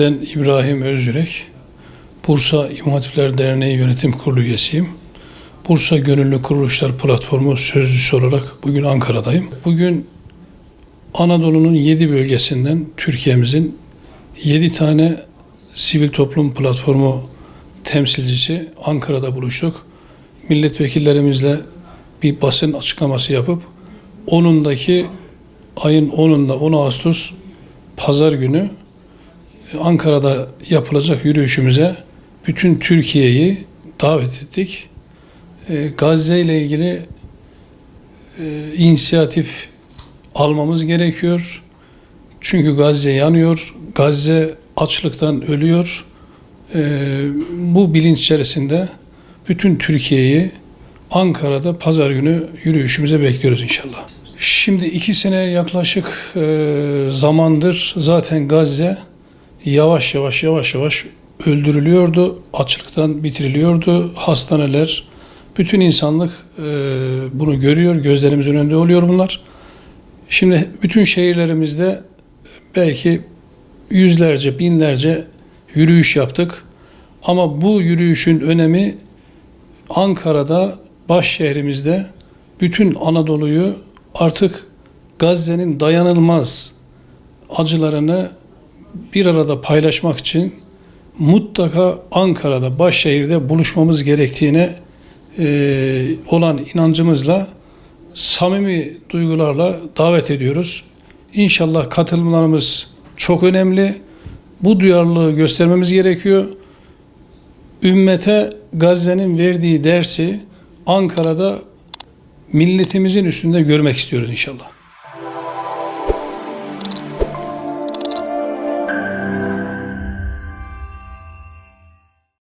Ben İbrahim Özyürek, Bursa İmam Derneği Yönetim Kurulu üyesiyim. Bursa Gönüllü Kuruluşlar Platformu sözcüsü olarak bugün Ankara'dayım. Bugün Anadolu'nun 7 bölgesinden Türkiye'mizin 7 tane sivil toplum platformu temsilcisi Ankara'da buluştuk. Milletvekillerimizle bir basın açıklaması yapıp 10'undaki ayın 10'unda 10 Ağustos pazar günü Ankara'da yapılacak yürüyüşümüze bütün Türkiye'yi davet ettik. Ee, Gazze ile ilgili e, inisiyatif almamız gerekiyor. Çünkü Gazze yanıyor. Gazze açlıktan ölüyor. Ee, bu bilinç içerisinde bütün Türkiye'yi Ankara'da pazar günü yürüyüşümüze bekliyoruz inşallah. Şimdi iki sene yaklaşık e, zamandır zaten Gazze yavaş yavaş yavaş yavaş öldürülüyordu. Açlıktan bitiriliyordu. Hastaneler, bütün insanlık e, bunu görüyor. Gözlerimizin önünde oluyor bunlar. Şimdi bütün şehirlerimizde belki yüzlerce, binlerce yürüyüş yaptık. Ama bu yürüyüşün önemi Ankara'da, baş şehrimizde bütün Anadolu'yu artık Gazze'nin dayanılmaz acılarını bir arada paylaşmak için mutlaka Ankara'da, başşehirde buluşmamız gerektiğine e, olan inancımızla samimi duygularla davet ediyoruz. İnşallah katılımlarımız çok önemli. Bu duyarlılığı göstermemiz gerekiyor. Ümmete Gazze'nin verdiği dersi Ankara'da milletimizin üstünde görmek istiyoruz inşallah.